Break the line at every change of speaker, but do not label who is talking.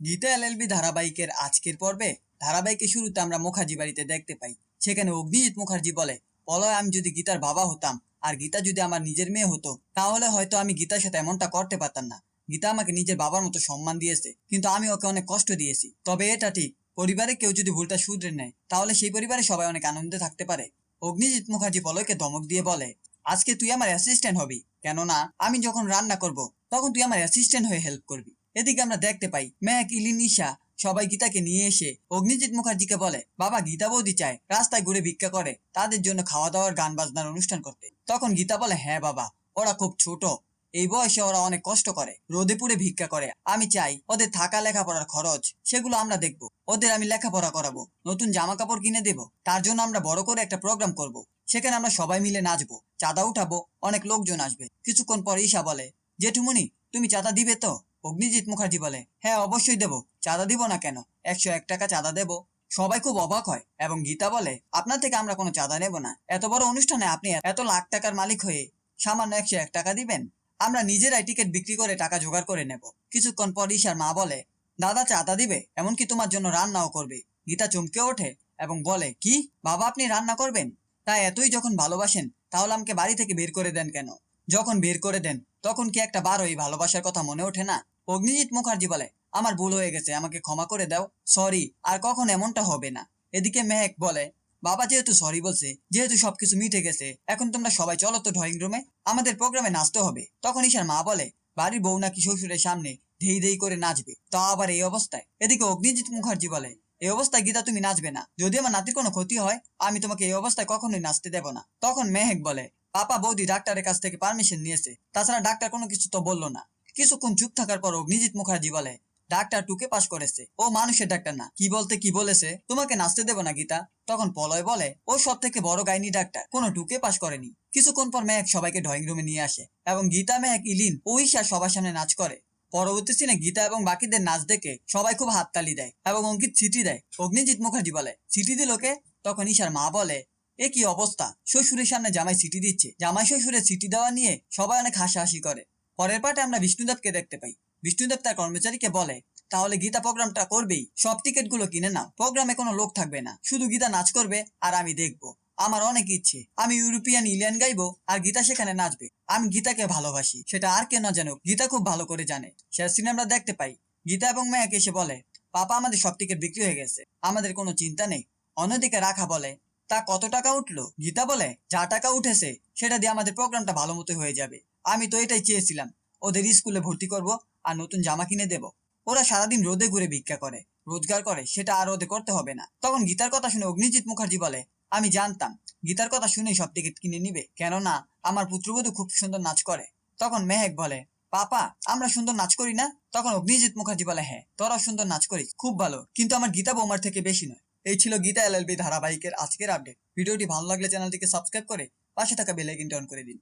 Gita LLB ধারাবাহিকের আজকের পর্বে, ধারাবাহিকের শুরুতে আমরা মুখার্জি বাড়িতে দেখতে পাই। সেখানে অগ্নিজিৎ মুখার্জি বলে, পলয়, আমি যদি গীতার বাবা হতাম, আর গীতা যদি আমার নিজের মেয়ে হতো, তাহলে হয়তো আমি গীতার সাথে এমনটা করতে পারতাম না। গীতা আমাকে নিজের বাবার মতো সম্মান দিয়েছে, কিন্তু আমি ওকে অনেক কষ্ট দিয়েছি। তবে এটা ঠিক, পরিবারে কেউ যদি ভুলটা শুধরে নেয়, তাহলে সেই পরিবারে সবাই অনেক আনন্দে থাকতে পারে। অগ্নিজিৎ মুখার্জি পলয়কে ধমক দিয়ে বলে, আজকে তুই আমার অ্যাসিস্ট্যান্ট হবি। কেননা, আমি যখন রান্না করব, তখন তুই আমার অ্যাসিস্ট্যান্ট হয়ে হেল্প করবি। এদিকে আমরা দেখতে পাই মেয়াক ইলিন, ঈশা সবাই গীতাকে নিয়ে এসে অগ্নিজিৎ মুখার্জিকে বলে, বাবা, গীতা বৌদি চায়, রাস্তায় ঘুরে ভিক্ষা করে, তাদের জন্য খাওয়া দাওয়ার গান বাজনার অনুষ্ঠান করতে। তখন গীতা বলে হ্যাঁ বাবা, ওরা খুব ছোট। এই বয়সে ওরা অনেক কষ্ট করে, রোদে পুড়ে ভিক্ষা করে। আমি চাই ওদের থাকা লেখাপড়ার খরচ, সেগুলো আমরা দেখব। ওদের আমি লেখাপড়া করাবো, নতুন জামা কাপড় কিনে দেব, তার জন্য আমরা বড় করে একটা প্রোগ্রাম করব। সেখানে আমরা সবাই মিলে নাচবো, চাঁদা উঠাবো, অনেক লোকজন আসবে। কিছুক্ষণ পর ঈশা বলে জেঠুমনি তুমি চাঁদা দিবে তো? অগ্নিজিৎ মুখার্জি বলে হ্যাঁ অবশ্যই দেব। চাঁদা দিব না কেন? একশো এক টাকা চাঁদা দেব। সবাই খুব অবাক হয় এবং গীতা বলে, আপনার থেকে আমরা কোনো চাঁদা নেব না। এত বড় অনুষ্ঠানে আপনি এত লাখ টাকার মালিক হয়ে সামান্য একশো এক টাকা দিবেন? আমরা নিজেরাই টিকিট বিক্রি করে টাকা জোগাড় করে নেব। কিছুক্ষণ পর ঈশার মা বলে, দাদা চাঁদা দিবে, এমনকি তোমার জন্য রান্নাও করবে। গীতা চমকে ওঠে এবং বলে, কি? বাবা, আপনি রান্না করবেন? তাই এতই যখন ভালোবাসেন, তাহলে আমাকে বাড়ি থেকে বের করে দেন কেন? যখন বের করে দেন, তখন কি একটা বার ওই ভালোবাসার কথা মনে ওঠে না? অগ্নিজিৎ মুখার্জি বলে, আমার ভুল হয়ে গেছে, আমাকে ক্ষমা করে দাও। সরি, আর কখন এমনটা হবে না? এদিকে মেহেক বলে, বাবা যেহেতু সরি বলছে, যেহেতু সবকিছু মিটে গেছে, এখন তোমরা সবাই চলো তো ড্রয়িং রুমে আমাদের প্রোগ্রামে নাচতে হবে। তখন ঈশার মা বলে, বাড়ির বউ নাকি শ্বশুরের সামনে ধেই ধেই করে নাচবে, তা আবার এই অবস্থায়? এদিকে অগ্নিজিৎ মুখার্জি বলে, এই অবস্থায় গীতা তুমি নাচবে না, যদি আমার নাতির কোনো ক্ষতি হয়, আমি তোমাকে এই অবস্থায় কখনোই নাচতে দেব না। তখন মেহেক বলে পাপা বৌদি ডাক্তারের কাছ থেকে পারমিশন নিয়েছে। তাছাড়া ডাক্তার কোনো কিছু তো বলল না। কিছুক্ষণ চুপ থাকার পর অগ্নিজিৎ মুখার্জি বলে, ডাক্তার টুকে পাস করেছে। ও মানুষের ডাক্তার না। কি বলতে কি বলেছে? তোমাকে নাচতে দেবো না, গীতা। তখন পলয় বলে, ও সব থেকে বড় গাইনি ডাক্তার। কোনো টুকে পাস করেনি। কিছুক্ষণ পর মেহেক সবাইকে ড্রয়িং রুমে নিয়ে আসে এবং গীতা মেহেক ইলিন ও ঈশা সবার সামনে নাচ করে। পরবর্তী সিনে গীতা এবং বাকিদের নাচ দেখে সবাই খুব হাততালি দেয় এবং অঙ্কিত সিটি দেয়। অগ্নিজিৎ মুখার্জি বলে সিটি দিল কে? তখন ঈশার মা বলে এ কি অবস্থা? শ্বশুরের সামনে জামাই সিটি দিচ্ছে। জামাই শ্বশুরের সিটি দেওয়া নিয়ে সবাই অনেক হাসাহাসি করে। পরের পার্টে আমরা বিষ্ণুদেবকে দেখতে পাই। বিষ্ণুদেব তার কর্মচারীকে বলে, তাহলে গীতা প্রোগ্রামটা করবেই। সব টিকিটগুলো কিনে নাও। প্রোগ্রামে কোনো লোক থাকবে না। শুধু গীতা নাচ করবে আর আমি দেখব। আমার অনেক ইচ্ছে। আমি ইউরোপিয়ান ইলিয়ান গাইবো আর গীতা সেখানে নাচবে। আমি গীতাকে ভালোবাসি। সেটা আর কেউ না জানুক। গীতা খুব ভালো করে জানে। শেষ সিনে আমরা দেখতে পাই। গীতা এবং মেয়াকে এসে বলে, পাপা, আমাদের সব টিকিট বিক্রি হয়ে গেছে। আমাদের কোনো চিন্তা নেই। অন্যদিকে রাখা বলে তা কত টাকা উঠল? গীতা বলে, যা টাকা উঠেছে, সেটা দিয়ে আমাদের প্রোগ্রামটা ভালো মতো হয়ে যাবে। আমি তো এটাই চেয়েছিলাম, ওদের স্কুলে ভর্তি করব আর নতুন জামা কিনে দেব। ওরা সারাদিন রোদে ঘুরে ভিক্ষা করে, রোজগার করে, সেটা আর ওদের করতে হবে না। তখন গীতার কথা শুনে অগ্নিজিৎ মুখার্জি বলে, আমি জানতাম, গীতার কথা শুনেই সব টিকিট কিনে নিবে, কেননা আমার পুত্রবধূ খুব সুন্দর নাচ করে। তখন মেহেক বলে, পাপা, আমরা সুন্দর নাচ করি না? তখন অগ্নিজিৎ মুখার্জি বলে হ্যাঁ তোরা সুন্দর নাচ করিস, খুব ভালো। কিন্তু আমার গীতা বৌমার থেকে বেশি নয়। এই ছিল গীতা এলএলবি ধারাবাহিকের আজকের আপডেট। ভিডিওটি ভালো লাগলে চ্যানেলটিকে সাবস্ক্রাইব করে পাশে থাকা বেল আইকনটি অন করে দিন।